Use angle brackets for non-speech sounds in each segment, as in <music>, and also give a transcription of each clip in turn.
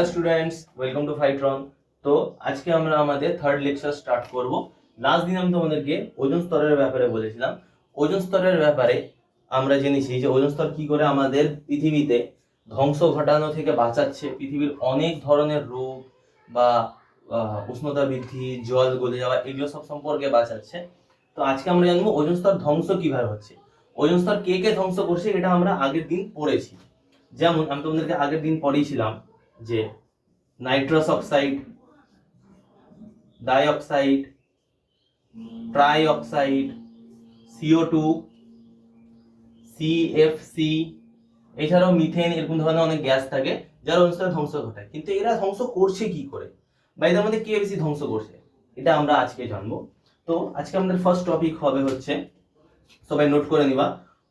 Hello students welcome to Phytron তো আজকে আমরা আমাদের থার্ড লেকচার স্টার্ট করব। লাস্ট দিন আমি তোমাদেরকে ওজন স্তরের ব্যাপারে বলেছিলাম। ওজন স্তরের ব্যাপারে আমরা জেনেছি যে ওজন স্তর কি করে আমাদের পৃথিবীতে ধ্বংস ঘটানো থেকে বাঁচাচ্ছে। পৃথিবীর অনেক ধরনের রোগ বা উষ্ণতা বৃদ্ধি, জল গলে যাওয়া, এগুলো সব সম্পর্কে বাঁচাচ্ছে। তো আজকে আমরা জানব ওজন স্তর ধ্বংস কীভাবে হচ্ছে। ওজন স্তর কে কে ধ্বংস করছে, এটা আমরা আগের দিন পড়েছি। যেমন আমি তোমাদেরকে আগের দিন পড়িয়েছিলাম যে nitrous oxide dioxide trioxide CO two CFC এছাড়াও মিথেন, এরকম ধরনের অনেক গ্যাস থাকে, যার অনুষ্ঠানে ধ্বংস ঘটায়। কিন্তু এরা ধ্বংস করছে কি করে? বা এদের মধ্যে কে বেশি ধ্বংস করছে? এটা আমরা আজকে জানব। তো আজকে আমাদের ফার্স্ট টপিক হবে হচ্ছে, সবাই নোট করে নিবা,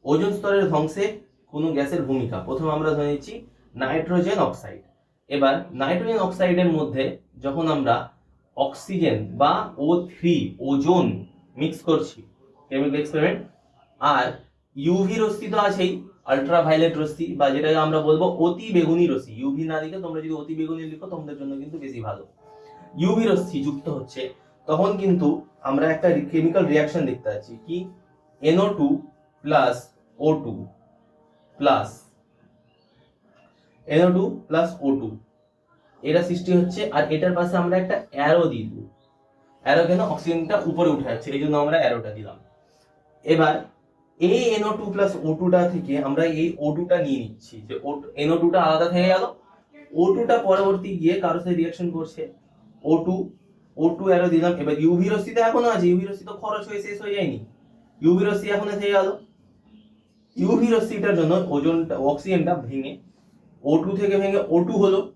ওজন স্তরের ধ্বংসে কোনো গ্যাসের ভূমিকা। প্রথমে আমরা ধরে নিচ্ছি নাইট্রোজেন অক্সাইড। এবার নাইট্রোজেন অক্সাইডের মধ্যে যখন আমরা অক্সিজেন বা ও থ্রি ওজোন মিক্স করছি কেমিক্যাল এক্সপেরিমেন্ট আর ইউভি রশ্মি তো আছেই আলট্রা ভাইলেট রশ্মি বা যেটাকে আমরা বলব অতি বেগুনি রশ্মি ইউভি না লিখে তোমরা যদি অতি বেগুনি লিখো, তোমাদের জন্য কিন্তু বেশি ভালো। ইউভি রশ্মি যুক্ত হচ্ছে, তখন কিন্তু আমরা একটা কেমিক্যাল রিয়াকশন দেখতে পাচ্ছি কি? NO two plus O two plus NO two plus O two এটা সৃষ্টি হচ্ছে আর এটার পাশে আমরা একটা অ্যারো দিয়ে দিব। অ্যারো কেন? অক্সিজেনটা উপরে উঠে যাচ্ছে, এই জন্য আমরা অ্যারোটা দিলাম। এবার এই এনও টু প্লাস ও টুটা থেকে আমরা এই ও টুটা নিয়ে নিচ্ছি যে ও এনও টুটা আলাদা থেকে গেল। ও টুটা পরবর্তী গিয়ে কারোর সাথে রিয়াকশন করছে। O two O two arrow দিলাম। এবার ইউভি রশ্মি তো এখনও আছে ইউভি রশ্মি তো খরচ হয়ে শেষ হয়ে যায়নি। ইউভি রশ্মি এখনও থেকে গেল। ইউভি রশ্মিটার জন্য ওজনটা অক্সিজেনটা ভেঙে ও টু থেকে ভেঙে ও টু হলো।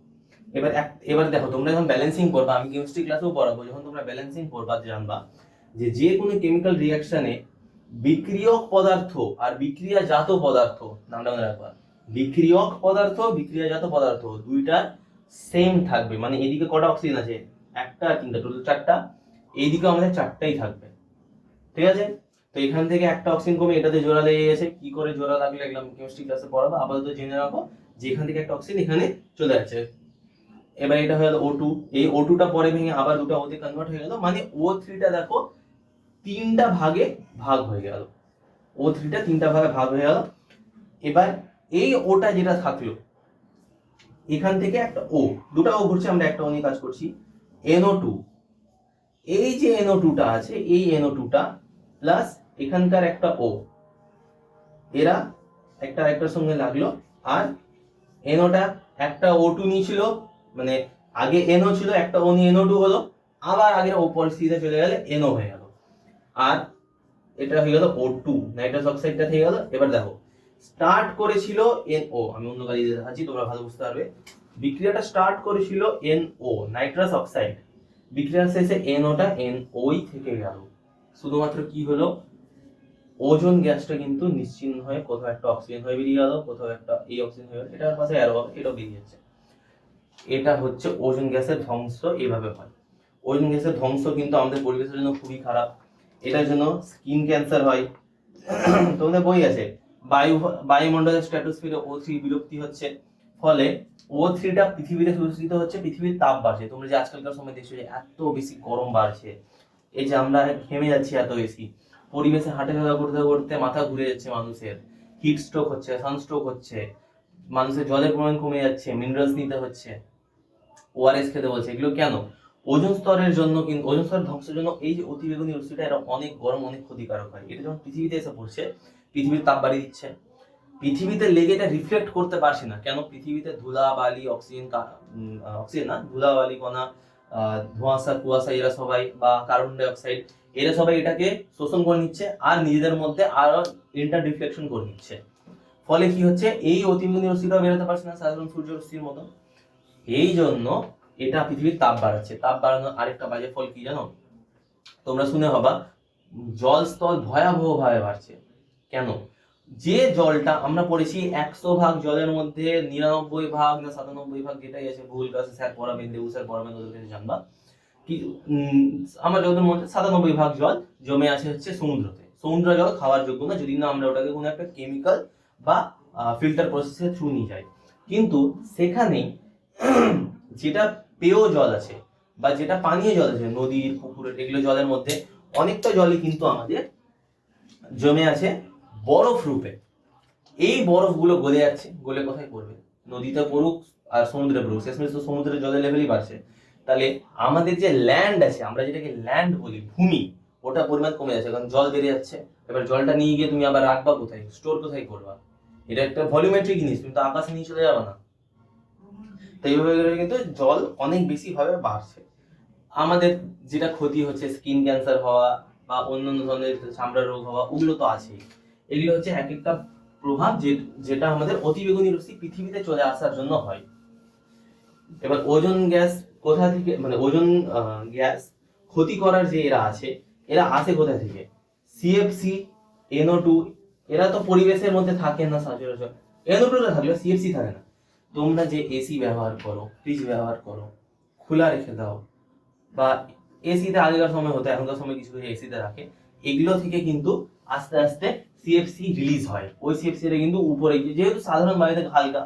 এবার এক- এবার দেখো, তোমরা যখন ব্যালেন্সিং করবা, আমি কেমিস্ট্রি ক্লাসেও পড়াবো, যখন তোমরা ব্যালেন্সিং করবা, জানবা যে যে কোনো কেমিক্যাল রিয়াকশনে বিক্রিয়ক পদার্থ আর বিক্রিয়াজাত পদার্থ, নামটা মনে রাখবা, বিক্রিয়ক পদার্থ, বিক্রিয়াজাত পদার্থ দুইটা সেম থাকবে। মানে এদিকে কটা অক্সিজেন আছে? একটা আর তিনটা টোটাল চারটা। এইদিকে আমাদের চারটাই থাকবে। ঠিক আছে? তো এখান থেকে একটা অক্সিজেন কমে, এটাতে জোড়া লেগে গেছে। কি করে জোড়া লাগলে, এগুলো কেমিস্ট্রি ক্লাসে পড়াবো। আপাতত জেনে রাখো। যে এখান থেকে একটা অক্সিজেন এখানে চলে যাচ্ছে এবার এটা হয়ে গেল ও টু এই ও টুটা পরে ভেঙে আবার দুটো ওতে কনভার্ট হয়ে গেল। মানে ও থ্রিটা দেখো, তিনটা ভাগে ভাগ হয়ে গেল। ও থ্রিটা তিনটা ভাগে ভাগ হয়ে গেল। এবার এই ওটা যেটা থাকল, এখান থেকে একটা ও দুটা ও ঘুরছে, আমরা একটা ও নিয়ে কাজ করছি। এনও টু এই যে এনও টুটা আছে, এই এনও টুটা প্লাস এখানকার একটা ও এরা একটা একটার সঙ্গে লাগল। আর এনওটা একটা ও টু নিয়েছিল মানে আগে এনও ছিল, একটা ও নিয়ে এনও টু হলো, আবার আগের ও পরিস্থিতিতে চলে গেলে এনও হয়ে গেল। আর এটা হয়ে গেল ও টু নাইট্রাস অক্সাইডটা থেকে গেল। এবার দেখো স্টার্ট করেছিল এন ও আমি অন্য গাড়ি দেখাচ্ছি, তোমরা ভালো বুঝতে পারবে। বিক্রিয়াটা স্টার্ট করেছিল এন ও নাইট্রাস অক্সাইড বিক্রিয়ার শেষে এনওটা এন ওই থেকে গেল। শুধুমাত্র কি হলো? ওজন গ্যাসটা কিন্তু নিশ্চিন্ন হয়ে কোথাও একটা অক্সিজেন হয়ে বেরিয়ে গেল, কোথাও একটা এই অক্সিজেন হয়ে এটার পাশে অ্যারো হবে, এটাও বেরিয়ে যাচ্ছে। এটা হচ্ছে ওজন গ্যাসের ধ্বংস এইভাবে হয়। ওজন গ্যাসের ধ্বংস কিন্তু আমাদের পরিবেশের জন্য খুবই খারাপ। এটার জন্য স্কিন ক্যান্সার হয়। <coughs> তোমাদের বই আছে, বায়ু, বায়ুমণ্ডলের স্ট্র্যাটোস্ফিয়ারে ও থ্রি বিলুপ্তি হচ্ছে। ফলে ও থ্রিটা পৃথিবীতে সূচিত হচ্ছে, পৃথিবীর তাপ বাড়ছে। তোমরা যে আজকালকার সময় দেখছ যে এত বেশি গরম বাড়ছে। এই যে আমরা ঘেমে যাচ্ছি এত বেশি। পরিবেশে হাঁটে হাঁটাচলা করতে করতে মাথা ঘুরে যাচ্ছে মানুষের। হিট স্ট্রোক হচ্ছে সানস্ট্রোক হচ্ছে, মানুষের জলের পরিমাণ কমে যাচ্ছে মিনারেলস নিতে হচ্ছে। ওআরএস খেতে বলছে, এগুলো কেন? ওজন স্তরের জন্য কিন্তু, ওজন স্তরের ধ্বংসের জন্য এই যে অতিবেগুনি রশ্মিটা এটা অনেক গরম, অনেক ক্ষতিকারক হয়। এটা যখন পৃথিবীতে এসে পড়ছে, পৃথিবীর তাপ বাড়িয়ে দিচ্ছে। পৃথিবীতে লেগে এটা রিফ্লেক্ট করতে পারছে না। কেন? পৃথিবীতে ধুলা বালি অক্সিজেন অক্সিজেন না ধুলা বালি কণা ধোঁয়াশা, কুয়াশা এরা সবাই বা কার্বন ডাই অক্সাইড এরা সবাই এটাকে শোষণ করে নিচ্ছে আর নিজেদের মধ্যে আরও ইন্টার রিফ্লেকশন করে নিচ্ছে। ফলে কি হচ্ছে? এই অতিবেগুনি রশ্মিটাও বেরোতে পারছে না, সাধারণ সূর্য রশ্মির মতো। এই জন্য এটা পৃথিবীর তাপ বাড়াচ্ছে। তাপ বাড়ানোর আরেকটা বাজে ফল কি জানো? তোমরা শুনে হবা, জল স্তর ভয়াবহ ভাবে বাড়ছে। কেন? যে জলটা আমরা পড়েছি একশো ভাগ জলের মধ্যে, নিরানব্বই ভাগ না সাতানব্বই ভাগ যেটাই আছে ভুল কাছে স্যার পড়াবেন দেবু স্যার পড়াবেন ওদের কাছে জানবা। কি আমার যতদূর মধ্যে সাতানব্বই ভাগ জল জমে আছে হচ্ছে সমুদ্রতে। সমুদ্র জল খাওয়ার যোগ্য না, যদি না আমরা ওটাকে কোনো একটা কেমিক্যাল বা ফিল্টার প্রসেসের থ্রু নিয়ে যাই। কিন্তু সেখানে <clears throat> যেটা পেয় জল আছে বা যেটা পানীয় জল আছে, নদীর, পুকুরের, এগুলো জলের মধ্যে অনেকটা জলই কিন্তু আমাদের জমে আছে। বরফ রূপে। এই বরফগুলো গলে যাচ্ছে, গলে কোথায় পড়বে? নদীতে পড়ুক আর সমুদ্রে পড়ুক, শেষমেশ তো সমুদ্রের জলের লেভেলই বাড়ছে। তাহলে আমাদের যে ল্যান্ড আছে, আমরা যেটাকে ল্যান্ড বলি, ভূমি, ওটা পরিমাণ কমে যাচ্ছে, কারণ জল বেড়ে যাচ্ছে। এবার জলটা নিয়ে গিয়ে তুমি আবার রাখবা কোথায়? স্টোর কোথায় করবা? এটা একটা ভলিউমেট্রিক জিনিস, তুমি তো আকাশে নিয়ে চলে যাবে না। তো এইভাবে কিন্তু জল অনেক বেশি ভাবে বাড়ছে। আমাদের যেটা ক্ষতি হচ্ছে স্কিন ক্যান্সার হওয়া বা অন্যান্য ধরনের চামড়ার রোগ হওয়া, ওগুলো তো আছেই। এগুলো হচ্ছে এক একটা প্রভাব যে- যেটা আমাদের অতিবেগুনি রশ্মি পৃথিবীতে চলে আসার জন্য হয়। এবার ওজন গ্যাস কোথা থেকে মানে ওজন গ্যাস ক্ষতি করার যে এরা আছে, এরা আসে কোথা থেকে? সিএফসি এনও টু এরা তো পরিবেশের মধ্যে থাকে না সচরাচর। এনও টুটা থাকলে সিএফসি থাকে না। তোমরা যে এসি ব্যবহার করো ফ্রিজ ব্যবহার করো, খোলা রেখে দাও, বা এসিতে আগেকার সময় হতো, এখনকার সময় কিছু কিছু এসিতে রাখে, এগুলো থেকে কিন্তু আস্তে আস্তে সিএফসি রিলিজ হয়। ওই সিএফসি টা কিন্তু উপরে যেহেতু সাধারণ বায়ু থেকে হালকা,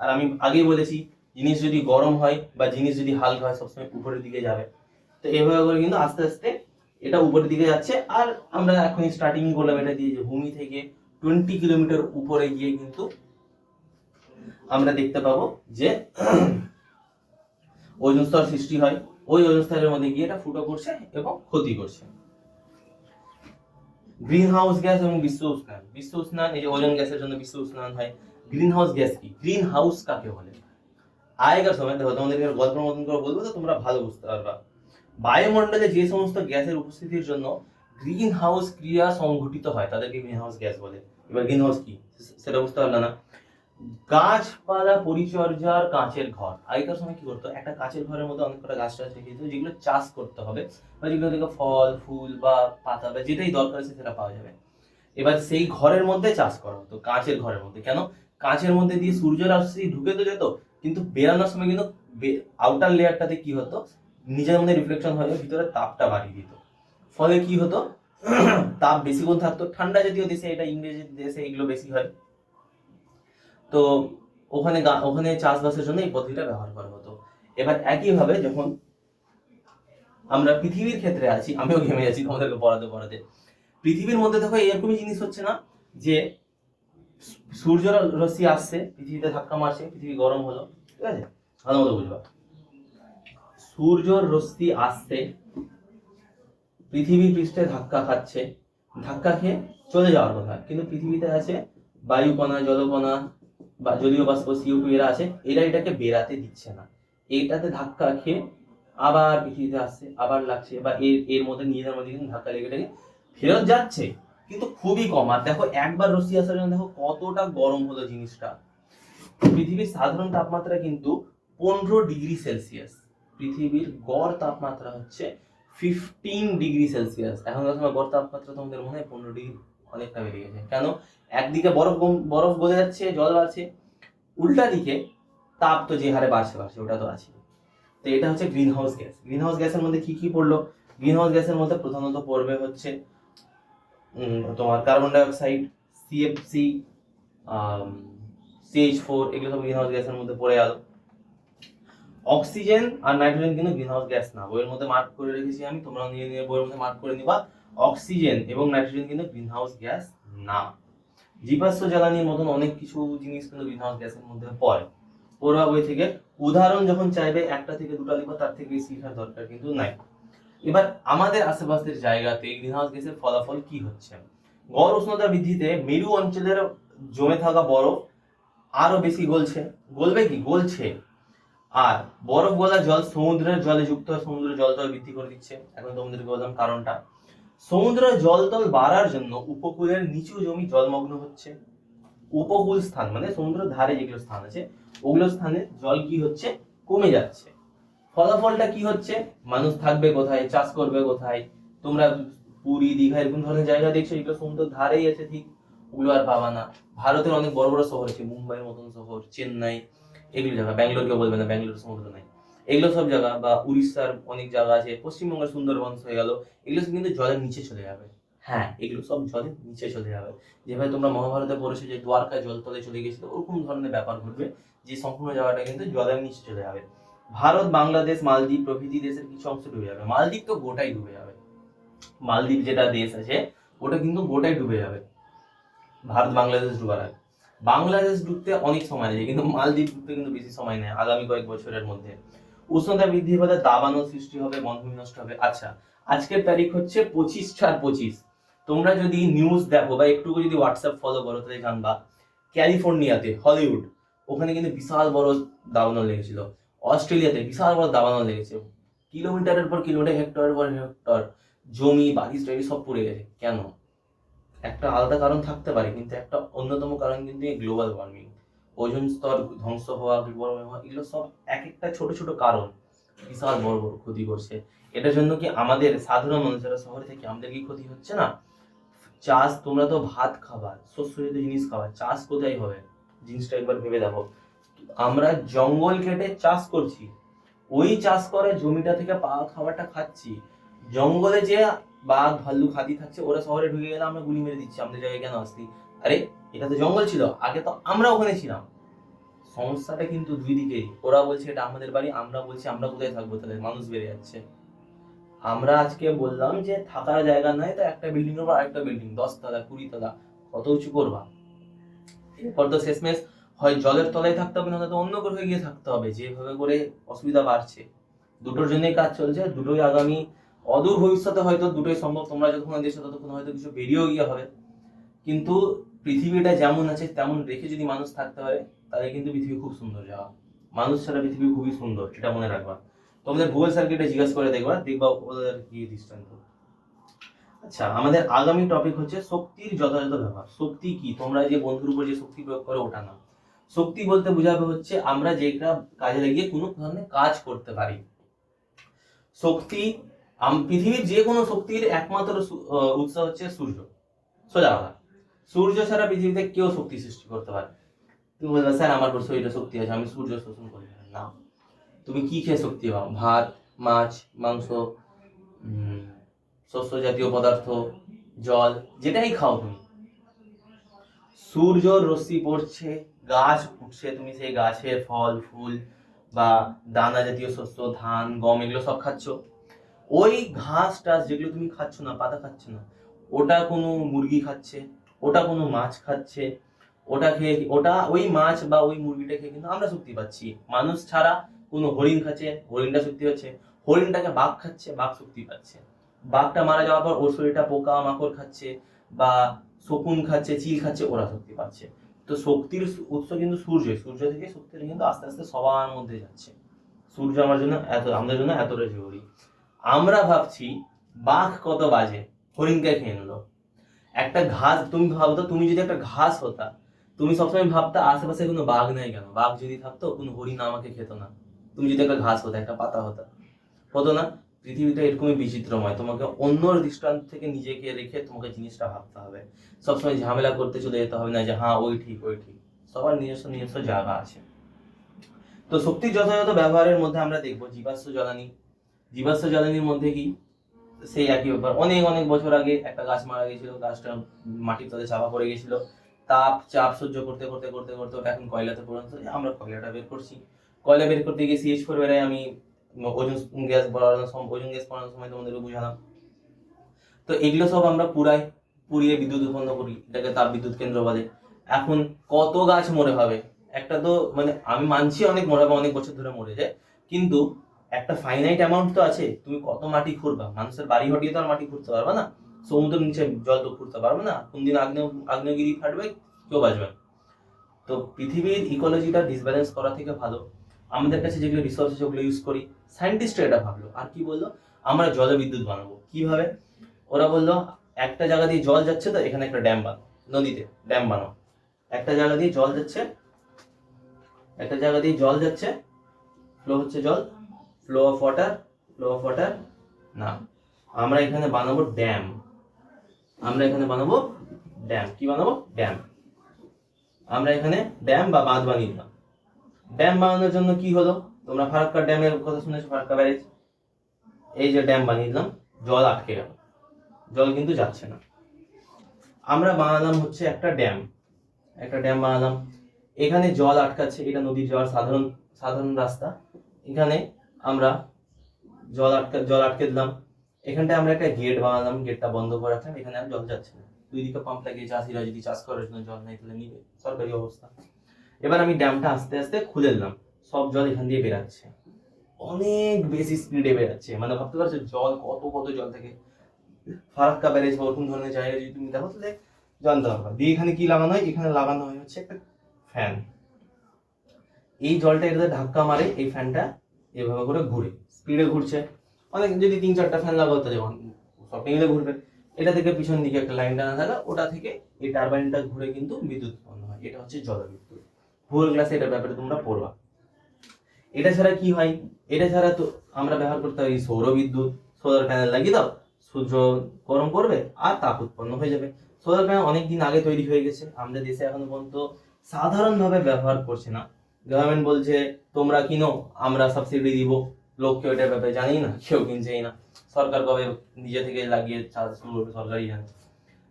আর আমি আগেই বলেছি, জিনিস যদি গরম হয় বা জিনিস যদি হালকা হয়, সবসময় উপরের দিকে যাবে। তো এভাবে করে কিন্তু আস্তে আস্তে এটা উপরের দিকে যাচ্ছে। আর আমরা এখন স্টার্টিং করলাম এটা দিয়ে যে ভূমি থেকে টোয়েন্টি কিলোমিটার উপরে গিয়ে কিন্তু আমরা দেখতে পাবো যে ওজন স্তর সৃষ্টি হয়। ওই ওজন স্তরের মধ্যে গিয়ে এটা ফুটো করছে এবং ক্ষতি করছে। গ্রিন হাউস গ্যাস এবং বিশ্ব উষ্ণায়ন। বিশ্ব উষ্ণায়ন, এই যে ওজন গ্যাসের জন্য বিশ্ব উষ্ণায়ন হয়। গ্রিন হাউস গ্যাস কি? গ্রিন হাউস কাকে বলে? আগেকার সময়? দেখো, তোমাদেরকে গল্পের মতন করে বলব, তো তোমরা ভালো বুঝতে পারবা। বায়ুমণ্ডলে যে সমস্ত গ্যাসের উপস্থিতির জন্য গ্রিন হাউস ক্রিয়া সংঘটিত হয়, তাদেরকে গ্রিন হাউস গ্যাস বলে। এবার গ্রিন হাউস কি সেটা বুঝতে পারলাম না? গাছপালা পরিচর্যার কাঁচের ঘর। আগেকার সময় কি করতো? একটা কাঁচের ঘরের মধ্যে অনেক কটা গাছ টাছ রেখে যেগুলো চাষ করতে হবে। বা যেগুলো থেকে ফল, ফুল বা পাতা বা যেটাই দরকার আছে সেটা পাওয়া যাবে। এবার সেই ঘরের মধ্যে চাষ করা হতো, কাঁচের ঘরের মধ্যে। কেন? কাঁচের মধ্যে দিয়ে সূর্য রশ্মি ঢুকে তো যেত, কিন্তু বেরানোর সময় কিন্তু আউটার লেয়ারটাতে কি হতো? নিজের মধ্যে রিফ্লেকশন হয়ে ভিতরে তাপটা বাড়িয়ে দিত। ফলে কি হতো? তাপ বেশিক্ষণ থাকতো। ঠান্ডা জাতীয় দেশে এটা ইংরেজি দেশে এগুলো বেশি হয়। তো ওখানে ওখানে চাষবাসের জন্য এই পদ্ধতিটা ব্যবহার করা হতো। এবার একইভাবে যখন আমরা পৃথিবীর ক্ষেত্রে আছি, আমিও ঘেমে যাচ্ছি তোমাদেরকে পড়াতে পড়াতে। পৃথিবীর মধ্যে দেখো এরকমই জিনিস হচ্ছে না যে সূর্য রশ্মি আসছে, পৃথিবীতে ধাক্কা মারছে, পৃথিবী গরম হলো, ঠিক আছে? ভালো মতো বুঝবা। সূর্যর রশ্মি আসছে, পৃথিবী পৃষ্ঠে ধাক্কা খাচ্ছে, ধাক্কা খেয়ে চলে যাওয়ার কথা। কিন্তু পৃথিবীতে আছে বায়ুকণা, জলকণা বা জলীয় বাষ্প সিও এরা আছে, এরা এটাকে বেরাতে দিচ্ছে না। এইটাতে ধাক্কা খেয়ে আবার পৃথিবীতে আসছে, আবার লাগছে, বা এর এর মধ্যে নিজেদের মধ্যে কিন্তু ধাক্কা লেগে লেগে ফেরত যাচ্ছে, কিন্তু খুবই কম। আর দেখো, একবার রশ্মি আসার জন্য দেখো কতটা গরম হলো জিনিসটা। পৃথিবীর সাধারণ তাপমাত্রা কিন্তু পনেরো ডিগ্রি সেলসিয়াস। পৃথিবীর গড় তাপমাত্রা হচ্ছে ফিফটিন ডিগ্রি সেলসিয়াস। এখনকার সময় গড় তাপমাত্রা তোমাদের মনে হয় পনেরো ডিগ্রি। অনেকটা বেড়ে গেছে। কেন? একদিকে বরফ বরফ গলে যাচ্ছে, জল বাড়ছে, উল্টা দিকে তাপ তো যে হারে বাড়ছে বাড়ছে, ওটা তো আছে তো এটা হচ্ছে greenhouse gas greenhouse গ্যাসের মধ্যে কি কি পড়ল? গ্রিন হাউস গ্যাসের মধ্যে প্রধানত পড়বে হচ্ছে তোমার carbon dioxide CFC CH four এগুলো সব গ্রিন হাউস গ্যাসের মধ্যে পড়ে গেল। অক্সিজেন আর নাইট্রোজেন কিন্তু গ্রিন হাউস গ্যাস না। বইয়ের মধ্যে মার্ক করে রেখেছি আমি তোমরা নিয়ে নিয়ে বইয়ের মধ্যে মার্ক করে নিবা। অক্সিজেন এবং নাইট্রোজেন কিন্তু গ্রিন হাউস গ্যাস না। জীবাশ্ম জ্বালানির মতন অনেক কিছু জিনিস কিন্তু গ্রিন হাউস গ্যাসের মধ্যে পড়ে। পড়বা বই থেকে উদাহরণ যখন চাইবে, একটা থেকে দুটো লিখবা তার থেকে বেশি লেখার দরকার কিন্তু নাই। এবার আমাদের আশেপাশের জায়গাতে গ্রিন হাউস গ্যাসের ফলাফল কি হচ্ছে? গড় উষ্ণতা বৃদ্ধিতে মেরু অঞ্চলের জমে থাকা বরফ আরও বেশি গলছে। গলবে কি? গলছে। আর বরফ গলা জল সমুদ্রের জলে যুক্ত, সমুদ্রের জলতল বৃদ্ধি করে দিচ্ছে। এখন তোমাদেরকে বললাম কারণটা। সমুদ্রের জলতল বাড়ার জন্য উপকূলের নিচু জমি জলমগ্ন হচ্ছে। উপকূল স্থান মানে সমুদ্রের ধারে যেগুলো স্থান আছে, ওগুলো স্থানে জল কি হচ্ছে? কমে যাচ্ছে। ফলাফলটা কি হচ্ছে? মানুষ থাকবে কোথায়? চাষ করবে কোথায়? তোমরা পুরী, দীঘা এরকম ধরনের জায়গা দেখছ এগুলো সমুদ্রের ধারেই আছে ঠিক। ওগুলো আর পাবা না। ভারতের অনেক বড় বড় শহর আছে, মুম্বাইয়ের মতন শহর, চেন্নাই, এগুলো জায়গা ব্যাঙ্গালোর কেউ বলবে না, ব্যাঙ্গালোর সমুদ্র নাই। এগুলো সব জায়গা বা উড়িষ্যার অনেক জায়গা আছে পশ্চিমবঙ্গের সুন্দরবন হয়ে গেল এগুলো সব কিন্তু জলের নিচে চলে যাবে। হ্যাঁ। এগুলো সব জলের নিচে চলে যাবে। যেভাবে তোমরা মহাভারতে পড়েছো যে দ্বারকা জলতলে চলে গেছিল ওরকম ধরনের ব্যাপার ঘটবে যে সম্পূর্ণ জায়গাটা কিন্তু জলের নিচে চলে যাবে। ভারত বাংলাদেশ মালদ্বীপ প্রভৃতি দেশের কিছু অংশ ডুবে যাবে। মালদ্বীপ তো গোটাই ডুবে যাবে। মালদ্বীপ যেটা দেশ আছে ওটা কিন্তু গোটাই ডুবে যাবে। ভারত বাংলাদেশ ডুবার আগে। বাংলাদেশ ডুবতে অনেক সময় লাগে কিন্তু মালদ্বীপ ডুবতে কিন্তু বেশি সময় নেয় আগামী কয়েক বছরের মধ্যে। উষ্ণতা বৃদ্ধি ফলে দাবানল সৃষ্টি হবে, বনভূমি নষ্ট হবে। আচ্ছা আজকের তারিখ হচ্ছে পঁচিশ চার পঁচিশ। তোমরা যদি নিউজ দেখো বা একটু যদি হোয়াটসঅ্যাপ ফলো করো, তাহলে জানবা। ক্যালিফোর্নিয়াতে, হলিউড, ওখানে কিন্তু বিশাল বড় দাবানল লেগেছিল। অস্ট্রেলিয়াতে বিশাল বড় দাবানল লেগেছে। কিলোমিটারের পর কিলোমিটার, হেক্টরের পর হেক্টর, জমি, বাড়ি টাড়ি সব পড়ে গেছে। কেন? একটা আলাদা কারণ থাকতে পারে, কিন্তু একটা অন্যতম কারণ কিন্তু গ্লোবাল ওয়ার্মিং ওজন স্তর ধ্বংস হওয়া গ্লোবাল হওয়া, এগুলো সব এক একটা ছোট ছোট কারণ বিশাল বড় বড় ক্ষতি করছে। এটার জন্য কি আমাদের সাধারণ মানুষ যারা শহরে থেকে, আমাদের কি ক্ষতি হচ্ছে না? চাষ, তোমরা তো ভাত খাবার শস্য জাতীয় জিনিস খাবার চাষ কোথায় হবে? জিনিসটা একবার ভেবে দেখো। আমরা জঙ্গল কেটে চাষ করছি, ওই চাষ করে জমিটা থেকে পাওয়া খাবারটা খাচ্ছি। জঙ্গলে যে বাঘ, ভাল্লুক, হাতি থাকছে, ওরা শহরে ঢুকে গেলে আমরা গুলি মেরে দিচ্ছি, আমাদের জায়গায় কেন আসতি? আরে এটা তো জঙ্গল ছিল, আগে তো আমরা ওখানে ছিলাম। সমস্যাটা কিন্তু দুই দিকেই ওরা বলছে এটা আমাদের বাড়ি, আমরা বলছি আমরা কোথায় থাকব, তাহলে মানুষ বেড়ে যাচ্ছে। আমরা আজকে বললাম যে থাকার জায়গা নাই তো একটা বিল্ডিং এর উপর আরেকটা বিল্ডিং দশ তলা কুড়ি তলা কত উঁচু করবা? এরপর তো শেষমেশ হয় জলের তলায় থাকতে হবে না তো অন্য গ্রহে গিয়ে থাকতে হবে, যেভাবে করে অসুবিধা বাড়ছে। দুটোর জন্যই কাজ চলছে, দুটোই আগামী, অদূর ভবিষ্যতে হয়তো দুটোই সম্ভব, তোমরা যতক্ষণ দেশে ততক্ষণ হয়তো কিছু বেরিয়েও গিয়ে হবে। কিন্তু পৃথিবীটা যেমন আছে, তেমন রেখে যদি মানুষ থাকতে পারে, তাহলে কিন্তু পৃথিবী খুব সুন্দর যাওয়া মানুষ ছাড়া পৃথিবী খুবই সুন্দর, সেটা মনে রাখবা। তোমাদের ভূগোল স্যারকে এটা জিজ্ঞাসা করে দেখবা দেখবা ওদের কি দৃষ্টান্ত। আচ্ছা আমাদের আগামী টপিক হচ্ছে শক্তির যথাযথ ব্যবহার। শক্তি কি? তোমরা যে বন্ধুর উপর যে শক্তি প্রয়োগ করে, ওটা না। শক্তি বলতে বোঝাবে হচ্ছে আমরা যেটা কাজে লাগিয়ে কোনো ধরনের কাজ করতে পারি। শক্তি পৃথিবীর যে কোনো শক্তির একমাত্র উৎস হচ্ছে সূর্য। সোজা কথা। সূর্য ছাড়া পৃথিবীতে কেউ শক্তি সৃষ্টি করতে পারে তুমি বলবে, স্যার, আমার শরীরে শক্তি আছে, আমি সূর্য শোষণ করি না। তুমি কি খেয়ে শক্তি পাও? ভাত, মাছ, মাংস শস্য জাতীয় পদার্থ, জল, যেটাই খাও তুমি। সূর্য রশ্মি পড়ছে, গাছ উঠছে তুমি সেই গাছের ফল, ফুল বা দানা জাতীয় শস্য, ধান, গম, এগুলো সব খাচ্ছ। ওই ঘাস টাস যেগুলো তুমি খাচ্ছ না, পাতা খাচ্ছ না, ওটা কোনো মুরগি খাচ্ছে ওটা কোনো মাছ খাচ্ছে, ওটা খেয়ে ওটা ওই মাছ বা ওই মুরগিটা খেয়ে কিন্তু আমরা শক্তি পাচ্ছি। মানুষ ছাড়া কোনো হরিণ খাচ্ছে, হরিণটা শক্তি পাচ্ছে। হরিণটাকে বাঘ খাচ্ছে, বাঘ শক্তি পাচ্ছে। বাঘটা মারা যাওয়ার পর ওর শরীরটা পোকা মাকড় খাচ্ছে বা শকুন খাচ্ছে, চিল খাচ্ছে, ওরা শক্তি পাচ্ছে। তো শক্তির উৎস কিন্তু সূর্য সূর্য থেকে শক্তিটা কিন্তু আস্তে আস্তে সবার মধ্যে যাচ্ছে। সূর্য আমার জন্য এত, আমাদের জন্য এতটা জরুরি। আমরা ভাবছি বাঘ কত বাজে, হরিণকে খেয়ে নিল। একটা ঘাস তুমি ভাবতো, তুমি যদি একটা ঘাস হতা, তুমি সবসময় ভাবতা আশেপাশে কোনো বাঘ নেই কেন? বাঘ যদি থাকতো, কোনো হরিণ আমাকে খেত না। তুমি যদি একটা ঘাস হতো, একটা পাতা হতো হতো না? পৃথিবীটা এরকমই বিচিত্রময়। তোমাকে অন্যর দৃষ্টান্ত থেকে নিজেকে রেখে তোমাকে জিনিসটা ভাবতে হবে। সবসময় ঝামেলা করতে চলে যেতে হবে না যে হ্যাঁ ওই ঠিক ওই ঠিক। সবার নিজস্ব নিজস্ব জায়গা আছে। তো শক্তির যথাযথ ব্যবহারের মধ্যে আমরা দেখব জীবাশ্ম জ্বালানি। জীবাশ্ম জ্বালানির মধ্যে কি? সেই একই ব্যাপার। অনেক অনেক বছর আগে একটা গাছ মারা গেছিল গাছটা মাটির তলে চাপা পড়ে গেছিল তাপ, চাপ সহ্য করতে করতে করতে করতে ওটা এখন কয়লাতে পরিণত। আমরা কয়লাটা বের করছি। কয়লা বের করতে গিয়ে সিএইচ ফোর বেড়ায় আমি ওজন, গ্যাস বাড়ানোর সময় ওজন গ্যাস বাড়ানোর সময় তোমাদেরকে বুঝালাম। তো এগুলো সব আমরা পুরাই পুড়িয়ে বিদ্যুৎ উৎপন্ন করি, এটাকে তাপ বিদ্যুৎ কেন্দ্র বলে। এখন কত গাছ মরে হবে? একটা তো মানে আমি মানছি অনেক মরে হবে, অনেক বছর ধরে মরে যায়। কিন্তু একটা ফাইনাইট অ্যামাউন্ট তো আছে, তুমি কত মাটি খুঁড়বা? মানুষের বাড়ি হটিয়ে তো আর মাটি খুঁড়তে পারবে না। সমুদ্রের নিচে জল তো খুঁড়তে পারবে না। কোন দিন আগ্নেয়, আগ্নেয়গিরি ফাটবে, কেউ বাঁচবে। তো পৃথিবীর ইকোলজিটা ডিসব্যালেন্স করা থেকে ভালো। আমাদের কাছে যেগুলো রিসোর্স আছে ওগুলো ইউজ করি। সায়েন্টিস্টরা এটা ভাবলো। আর কি বলল? আমরা জলে বিদ্যুৎ বানাবো। কীভাবে? ওরা বলল, একটা জায়গা দিয়ে জল যাচ্ছে তো, এখানে একটা ড্যাম বানাও নদীতে ড্যাম বানাও। একটা জায়গা দিয়ে জল যাচ্ছে, একটা জায়গা দিয়ে জল যাচ্ছে ফ্লো হচ্ছে জল। Flow of water flow of water না আমরা এখানে বানাবো ড্যাম আমরা এখানে বানাবো ড্যাম কি বানাবো? ড্যাম আমরা এখানে ড্যাম বা বাঁধ বানিয়ে দিলাম। ড্যাম বানানোর জন্য কি হলো? তোমরা ফারাক্কা ড্যামের কথা শুনেছো, ফারাক্কা ব্যারেজ? এই যে ড্যাম বানিয়ে দিলাম, জল আটকে গেল। জল কিন্তু যাচ্ছে না। আমরা বানালাম হচ্ছে একটা ড্যাম একটা ড্যাম বানালাম। এখানে জল আটকাচ্ছে, এটা নদীর যাওয়ার সাধারণ সাধারণ রাস্তা। এখানে আমরা জল আটকে জল আটকে দিলাম। এখানটায় আমরা একটা গেট বানালাম গেটটা বন্ধ করে রাখলাম। এখানে আর জল যাচ্ছে না। দুই দিকে পাম্প লাগিয়ে চাষিরা যদি চাষ করার জন্য জল নেই তাহলে নিবে। সরকারি অবস্থা। এবার আমি ড্যামটা আস্তে আস্তে খুলে দিলাম। সব জল এখান দিয়ে বেরাচ্ছে। অনেক বেশি স্পিডে বেরাচ্ছে। মানে ভাবতে পারছ, জল কত কত জল থেকে ফারাক্কা ব্যারেজ বা ওরকম ধরনের জায়গায় যদি তুমি দেখো, তাহলে জানতে পারবা দিয়ে এখানে কি লাগানো হয়? এখানে লাগানো হয় হচ্ছে একটা ফ্যান এই জলটা এটাতে ধাক্কা মারে, এই ফ্যানটা এভাবে করে ঘুরে। স্পিডে ঘুরছে। অনেক যদি তিন চারটা ফ্যান লাগাও যখন মিলে ঘুরবে। এটা থেকে পিছন দিকে একটা লাইন টানা থাকা, ওটা থেকে এই টারবাইনটা ঘুরে কিন্তু বিদ্যুৎ উৎপন্ন হয়। এটা হচ্ছে জলবিদ্যুৎ। ভূগোল ক্লাসে এটার ব্যাপারে তোমরা পড়বা। এটা ছাড়া কি হয়? এটা ছাড়া তো আমরা ব্যবহার করতে পারি সৌরবিদ্যুৎ সোলার প্যানেল লাগিয়ে দাও, সূর্য গরম করবে আর তাপ উৎপন্ন হয়ে যাবে। সোলার প্যানেল অনেক দিন আগে তৈরি হয়ে গেছে। আমাদের দেশে এখনও পর্যন্ত সাধারণভাবে ব্যবহার করছে না। গভর্নমেন্ট বলছে, তোমরা কিনো, আমরা সাবসিডি দিব। লোক কেউ এটার ব্যাপারে জানি না, কেউ কিনছেই না। সরকার কবে নিজে থেকে লাগিয়ে চাষ শুরু করবে সরকারই জানে।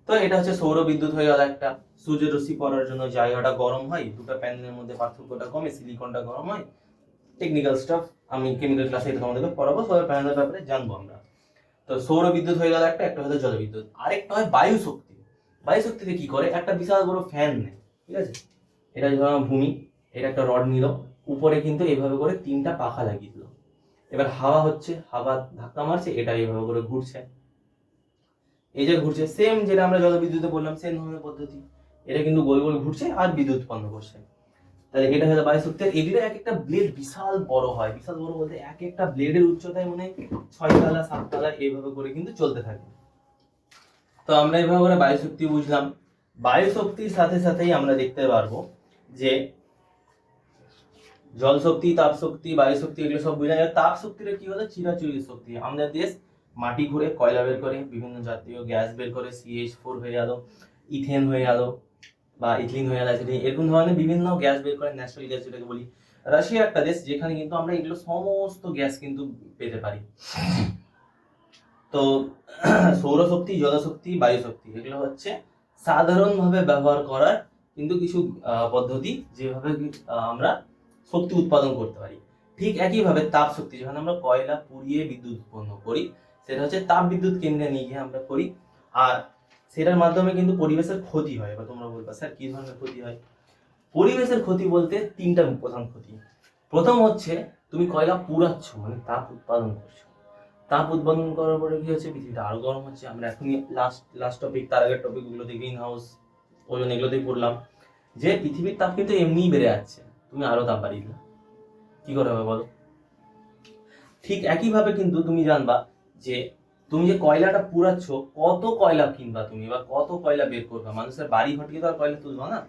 তো এটা হচ্ছে সৌর বিদ্যুৎ হয়ে গেল একটা। সূর্য রশ্মি পড়ার জন্য জায়গাটা গরম হয়, দুটো প্যানেলের মধ্যে পার্থক্যটা কমে সিলিকনটা গরম হয়। টেকনিক্যাল স্টাফ আমি কেমিক্যাল ক্লাসে এটা তোমাদেরকে পড়াবো সোলার প্যানেলের ব্যাপারে জানব আমরা। তো সৌর বিদ্যুৎ হয়ে গেল একটা একটা হলো জলবিদ্যুৎ আরেকটা হয় বায়ু শক্তি বায়ু শক্তিতে কি করে? একটা বিশাল বড় ফ্যান নেয়, ঠিক আছে? এটা ধরো ভূমি। এটা একটা রড নিল, উপরে কিন্তু এইভাবে করে তিনটা পাখা লাগিয়ে দিল এবার হাওয়া হচ্ছে, হাওয়া ধাক্কা মারছে এটা এইভাবে করে ঘুরছে। এই যে ঘুরছে সেম যেটা আমরা জলবিদ্যুতে বললাম সেম ধরনের পদ্ধতি। এটা কিন্তু গোল গোল ঘুরছে আর বিদ্যুৎ উৎপন্ন করছে। তাহলে এটা হলো বায়ু শক্তি আর এগুলো এক একটা ব্লেড বিশাল বড় হয়। বিশাল বড় বলতে এক একটা ব্লেডের উচ্চতায় মানে ছয় তালা, সাত তালা এইভাবে করে কিন্তু চলতে থাকে। তো আমরা এইভাবে করে বায়ু শক্তি বুঝলাম। বায়ু শক্তির সাথে সাথেই আমরা দেখতে পারব যে জল শক্তি, তাপ শক্তি, বায়ু শক্তি, এগুলো সব বোঝা যায়। তাপ শক্তিটা কি হলো চিরাচুরি শক্তি। আমাদের দেশ মাটি ঘুরে কয়লা বের করে, বিভিন্ন জাতীয় গ্যাস বের করে সিএইচ ফোর হয়ে গেল, ইথেন হয়ে গেল, বা ইথিলিন হয়ে গেল এরকম ধরনের বিভিন্ন গ্যাস বের করে ন্যাচারাল গ্যাস যেটাকে বলি। রাশিয়া একটা দেশ যেখানে কিন্তু আমরা এগুলো সমস্ত গ্যাস কিন্তু পেতে পারি। তো <clears throat> সৌরশক্তি, জলশক্তি বায়ু শক্তি এগুলো হচ্ছে সাধারণভাবে ব্যবহার করার কিন্তু কিছু পদ্ধতি যেভাবে আমরা শক্তি উৎপাদন করতে পারি। ঠিক একইভাবে তাপ শক্তি যখন আমরা কয়লা পুড়িয়ে বিদ্যুৎ উৎপন্ন করি, সেটা হচ্ছে তাপ বিদ্যুৎ কেন্দ্রে নিয়ে গিয়ে আমরা করি। আর সেটার মাধ্যমে কিন্তু পরিবেশের ক্ষতি হয়, বা তোমরা বলবা, স্যার, কি ধরনের ক্ষতি হয়? পরিবেশের ক্ষতি বলতে তিনটা প্রধান ক্ষতি। প্রথম হচ্ছে তুমি কয়লা পুড়াচ্ছ মানে তাপ উৎপাদন করছ। তাপ উৎপাদন করার পরে কি হচ্ছে? পৃথিবীটা আরও গরম হচ্ছে। আমরা এখনই লাস্ট লাস্ট টপিক তার আগের টপিক গুলোতে গ্রিন হাউস ওজন এগুলোতেই পড়লাম। যে পৃথিবীর তাপ কিন্তু এমনিই বেড়ে যাচ্ছে। তুমি আরও তাপ বাড়িয়ে দিলে। কি করে হবে বলো? ঠিক একইভাবে কিন্তু তুমি জানবা যে তুমি যে কয়লাটা পুরাচ্ছ, কত কয়লা কিনবা তুমি বা কত কয়লা বের করবা? মানুষের বাড়ি থেকে তো আর কয়লা তুলবা না।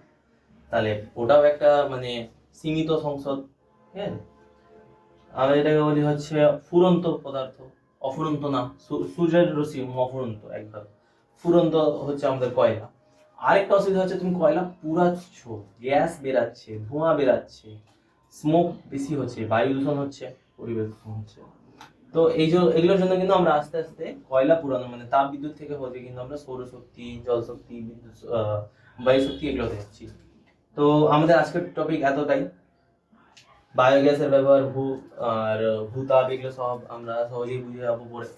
তাহলে ওটাও একটা মানে সীমিত সংসদ হ্যাঁ? আমরা এটাকে বলি হচ্ছে ফুরন্ত পদার্থ। অফুরন্ত না সূর্যের রশ্মি অফুরন্ত একবার ফুরন্ত হচ্ছে আমাদের কয়লা। আরেকটা অসুবিধা হচ্ছে তুমি কয়লা পুরাচ্ছ গ্যাস বেরাচ্ছে, ধোঁয়া বেরাচ্ছে স্মোক বেশি হচ্ছে, বায়ু দূষণ হচ্ছে, পরিবেশ দূষণ হচ্ছে। তো এই যে এগুলোর জন্য কিন্তু আমরা আস্তে আস্তে কয়লা পুরানো মানে তাপ বিদ্যুৎ থেকে হতে কিন্তু আমরা সৌরশক্তি, জলশক্তি, বিদ্যুৎ বায়ু শক্তি এগুলোতে যাচ্ছি। তো আমাদের আজকের টপিক এতটাই। বায়োগ্যাসের ব্যবহার, ভূ, আর ভূতাপ এগুলো সব আমরা সহজেই বুঝে যাব পরে।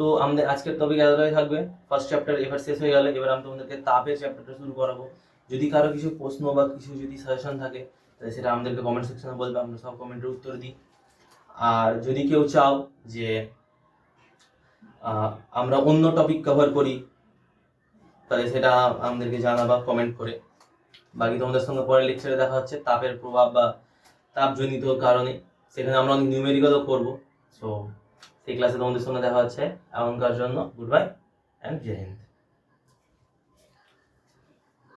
তো আমাদের আজকের টপিক এতটাই থাকবে। ফার্স্ট চ্যাপ্টার এবার শেষ হয়ে গেলে, এবার আমি তোমাদেরকে তাপের চ্যাপ্টারটা শুরু করাবো। যদি কারও কিছু প্রশ্ন বা কিছু যদি সাজেশন থাকে, তাহলে সেটা আমাদেরকে কমেন্ট সেকশনে বলবে, আমরা সব কমেন্টের উত্তর দিই। আর যদি কেউ চাও যে আমরা অন্য টপিক কভার করি, তাহলে সেটা আমাদেরকে জানাবা কমেন্ট করে। বাকি তোমাদের সঙ্গে পরের লেকচারে দেখা হচ্ছে তাপের প্রভাব বা তাপজনিত কারণে। সেখানে আমরা অনেক নিউমেরিক্যালও করব সো সেই ক্লাসে তোমাদের সঙ্গে দেখা হচ্ছে। এমনকার জন্য goodbye and Joy Hind.